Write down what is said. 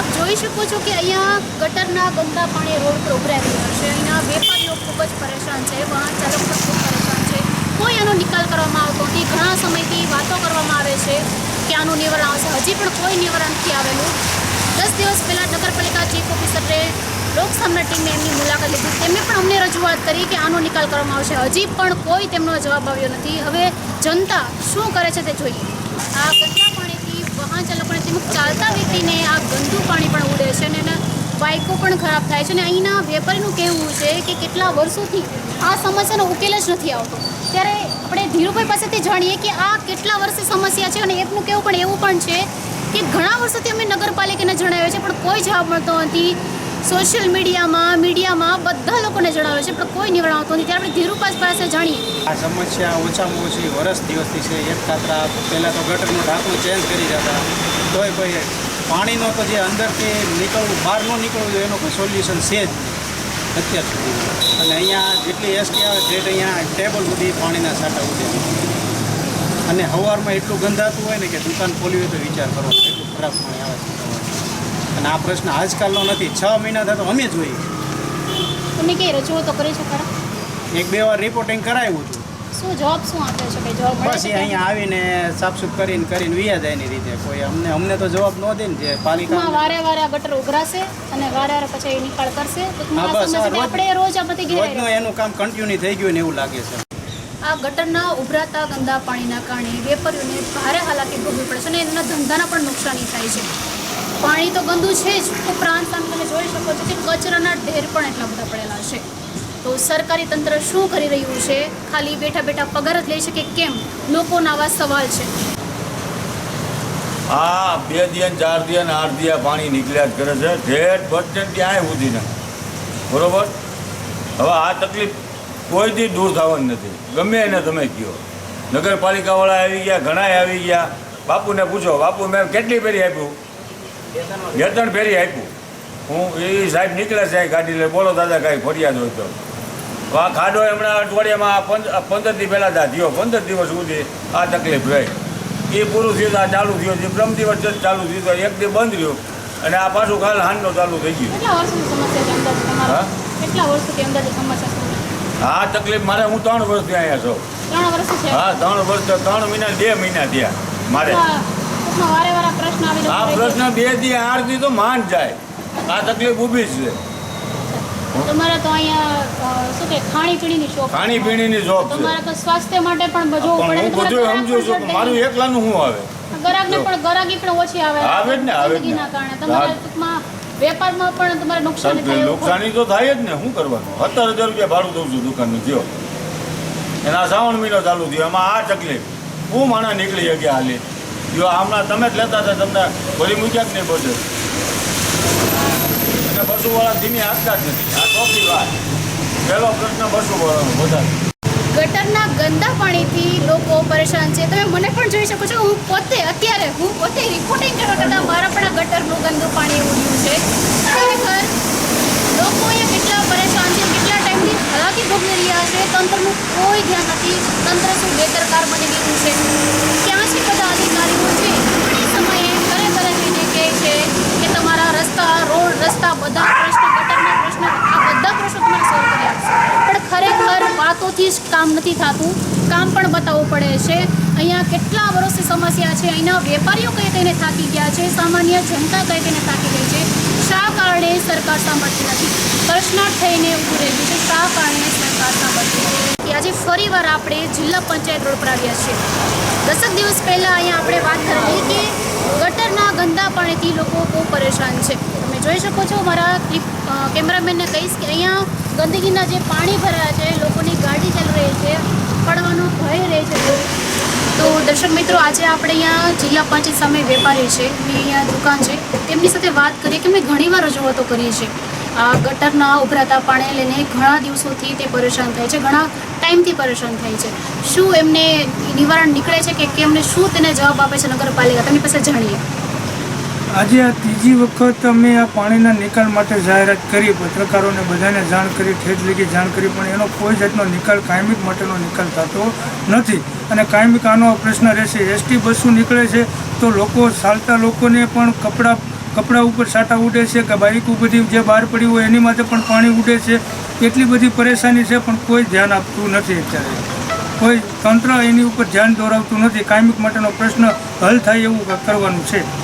આપ જોઈ શકો છો કે અહીંયા ગટરના ગંદા પાણી રોડ પર ઉભરાઈ રહ્યા છે. અહીંયા વેપારીઓ ખૂબ જ પરેશાન છે, વાહન ચાલક પણ ખૂબ પરેશાન છે. કોઈ આનો નિકાલ કરવામાં આવતો નથી. ઘણા સમયથી વાતો કરવામાં આવે છે કે આનું નિવારણ આવશે. હજી પણ કોઈ નિવારણ નથી આવેલું. દસ દિવસ પહેલાં નગરપાલિકા ચીફ ઓફિસરે લોકસામના ટીમે એમની મુલાકાત લીધી. તેમણે પણ અમને રજૂઆત કરી કે આનો નિકાલ કરવામાં આવશે. હજી પણ કોઈ તેમનો જવાબ આવ્યો નથી. હવે જનતા શું કરે છે તે જોઈએ. આ ગંદા પાણીથી વાહન ચાલકોને તેમજ ચાલતા વ્યક્તિને આ ગંદુ પાણી પણ ઉડે છે અને એના બાઇકો પણ ખરાબ થાય છે અને અહીંના વેપારીનું કહેવું છે કે કેટલા વર્ષોથી આ સમસ્યાનો ઉકેલ જ નથી આવતો. ત્યારે આપણે ધીરુભાઈ પાસેથી જાણીએ કે આ કેટલા વર્ષે સમસ્યા છે અને એમનું કહેવું પણ એવું પણ છે કે ઘણા વર્ષોથી અમે નગરપાલિકાને જણાવ્યું છે પણ કોઈ જવાબ મળતો નથી. સોશિયલ મીડિયામાં મીડિયામાં બધા લોકોને જણાવે છે, પણ કોઈ નિવારણ આવતો નથી. ત્યારે આપણે ધીરુપાસ પાસે જાણીએ. આ સમસ્યા ઓછામાં ઓછી વર્ષ દિવસથી છે. એક કાતરા પહેલાં તો ગટરનું ઢાંકણું ચેન્જ કરી જતા તોય કોઈ પાણીનો તો જે અંદરથી નીકળવું બહાર ન નીકળવું જોઈએ એનું કોઈ સોલ્યુશન છે જ અત્યાર સુધી. અને અહીંયા જેટલી એસટી આવે છે અહીંયા ટેબલ સુધી પાણીના સાટા ઉડે અને સવારમાં એટલું ગંધાતું હોય ને કે દુકાન ખોલી હોય તો વિચાર કરો એટલું ખરાબ પાણી આવે છે અને આ પ્રશ્ન આજકાલનો નથી. છ મહિના થતો અમે જોઈએ તમે કઈ રજૂઆતો કરી છે ખરા એક બે વાર રિપોર્ટિંગ કરાવ્યું હતું. શું જોબ શું આપે છે? કે જોબ બસ છે અહીંયા આવીને સાફસૂફ કરીને કરીને વિયા જાય એની રીતે. કોઈ અમને અમને તો જવાબ ન દે ને જે પાલિકા વારે વારે આ ગટર ઉઘરાશે અને વારે વારે પછી એ નિકાળ કરશે. આપણે રોજ આ બધી રોજનું એનું કામ કન્ટિન્યુ થઈ ગયું ને એવું લાગે છે. આ ગટરના ઉભરાતા ગંદા પાણીના કારણે વેપારીઓને ભારે હાલાકી ભોગવી પડે છે અને એમના ધંધાના પણ નુકસાની થાય છે. પાણી તો ગંદુ છે જ. ઉપરાંત તમે જોઈ શકો છો કે કચરાના ઢેર પણ એટલા બધા પડેલા છે. તો સરકારી તંત્ર શું કરી રહ્યું છે? ખાલી બેઠા બેઠા પગાર જ લઈ શકે કેમ? લોકોના આવા સવાલ છે. આ બે દિયન ચાર દિયન આઠ દિયા પાણી નીકળ્યા જ કરે છે. ઠેઠ બસ ક્યાંય સુધીના બરોબર? હવે આ તકલીફ કોઈથી દૂર થવાની નથી. ગમે એને તમે કહો. નગરપાલિકાવાળા આવી ગયા ઘણાય આવી ગયા. બાપુને પૂછો બાપુ મેં કેટલી ફેરી આપ્યું બે ત્રણ ફેરી આપ્યું હું એ સાહેબ નીકળે છે ગાડી લઈ. બોલો દાદા કાંઈ ફરિયાદ હોય તો. આ ખાડો હમણાં અઠવાડિયામાં પંદર દિવસ પહેલાં દાધ્યો. પંદર દિવસ સુધી આ તકલીફ રહી. એ પૂરું થયું આ ચાલુ થયું. છે પ્રમ દિવસ ચાલુ થયું તો એક દિવસ બંધ રહ્યું. અને આ પાછું કાલ હાંડો ચાલુ થઈ ગયું. હા? તકલીફ મારે હું ત્રણ વર્ષથી અહીંયા છું. હા ત્રણ વર્ષ ત્રણ મહિના બે મહિના થયા મારે. આ પ્રશ્ન બેથી આઠ દી તો માન જાય. આ તકલીફ ઊભી છે. તમારે તો અહીંયા શું કે ખાણીપીણીની શોપ ખાણીપીણીની જોબ છે. તો સ્વાસ્થ્ય માટે પણ જોવું પડે હું બધું સમજુ છું કે મારું એકલાનું શું આવે? ગરાકને પણ ગરાકી પણ ઓછી આવે. આવે જ ને, આવે ને. કારણે. તમારે ટૂંકમાં વેપારમાં પણ તમારે નુકસાન થાય નુકસાની તો થાય જ ને. શું કરવાનું? સત્તર હજાર રૂપિયા ભાડું દઉં છું દુકાનનું થયો એના શ્રાવણ મહિનો ચાલુ થયો. એમાં આ તકલીફ હું માણસ નીકળી ગયા હાલી. જો હમણાં તમે જ લેતા હતા તમને ભરી મૂક્યા જ નહીં બધે. ગટરના ગંદા પાણીથી લોકો પરેશાન છે. તમે મને પણ જોઈ શકો છો, હું પોતે અત્યારે, હું પોતે રિપોર્ટિંગ કરવા કરતાં મારા પણ આ ગટરનું ગંદુ પાણી ઉડ્યું છે. ખરેખર, લોકો અહીંયા કેટલા પરેશાન છે, કેટલા ટાઈમથી હાલાકી ભોગવી રહ્યા છે. તંત્રનું કોઈ ધ્યાન નથી. તંત્ર શું બેદરકાર બની ગયું છે? ક્યાં છે બધા અધિકારીઓ? છે ઘણી સમયે ઘરે ઘરે જઈને કહે છે કે તમારા રસ્તા રોડ રસ્તા બધા પ્રશ્નો ગટરના પ્રશ્નો આ બધા પ્રશ્નો તમારે સોલ્વ કરી આપશે પણ ખરેખર વાતોથી જ કામ નથી થતું. કામ પણ બતાવવું પડે છે. અહીંયા કેટલા વર્ષથી સમસ્યા છે. અહીંના વેપારીઓ કઈ કઈને થાકી ગયા છે. સામાન્ય જનતા કઈ કઈને થાકી ગઈ છે. શા કારણે સરકાર સાંભળતી નથી? પ્રશ્ન થઈને ઊભું રહેલું છે. શા કારણે સરકાર સાંભળતી નથી? આજે ફરીવાર આપણે જિલ્લા પંચાયત રોડ પર આવ્યા છીએ. દસક દિવસ પહેલાં અહીંયા આપણે વાત કરેલી કે ગટરના ગંદા પાણીથી લોકો બહુ પરેશાન છે. તમે જોઈ શકો છો, મારા કેમેરામેનને કહીશ કે અહીંયા ગંદકીના જે પાણી ભરાયા છે, લોકોની ગાડી ચાલી રહી છે, પડવાનો ભય રહે છે. તો દર્શક મિત્રો, આજે આપણે અહીંયા જિલ્લા પંચાયત સામે વેપારી છે એમની અહીંયા દુકાન છે. તેમની સાથે વાત કરીએ કે મેં ઘણીવાર રજૂઆતો કરી છે ગટરના ઉભરાતા પાણી લઈને ઘણા દિવસોથી તે પરેશાન થાય છે, ઘણા ટાઈમથી પરેશાન થાય છે. શું એમને નિવારણ નીકળે છે કે કેમને શું તેને જવાબ આપે છે નગરપાલિકા? તેની પાસે જાણીએ. આજે આ ત્રીજી વખત અમે આ પાણીના નિકાલ માટે જાહેરાત કરી, પત્રકારોને બધાને જાણ કરી, ઠેઠ લગી જાણ કરી, પણ એનો કોઈ જાતનો નિકાલ કાયમિક માટેનો નિકાલ થતો નથી. અને કાયમિક આનો પ્રશ્ન રહેશે, એસટી બસો નીકળે છે તો લોકો, ચાલતા લોકોને પણ કપડાં કપડાં ઉપર સાટા ઉડે છે કે બાઈક બધી જે બહાર પડી હોય એની માટે પણ પાણી ઉડે છે. એટલી બધી પરેશાની છે પણ કોઈ ધ્યાન આપતું નથી અત્યારે. કોઈ તંત્ર એની ઉપર ધ્યાન દોરાવતું નથી. કાયમિક માટેનો પ્રશ્ન હલ થાય એવું કરવાનું છે.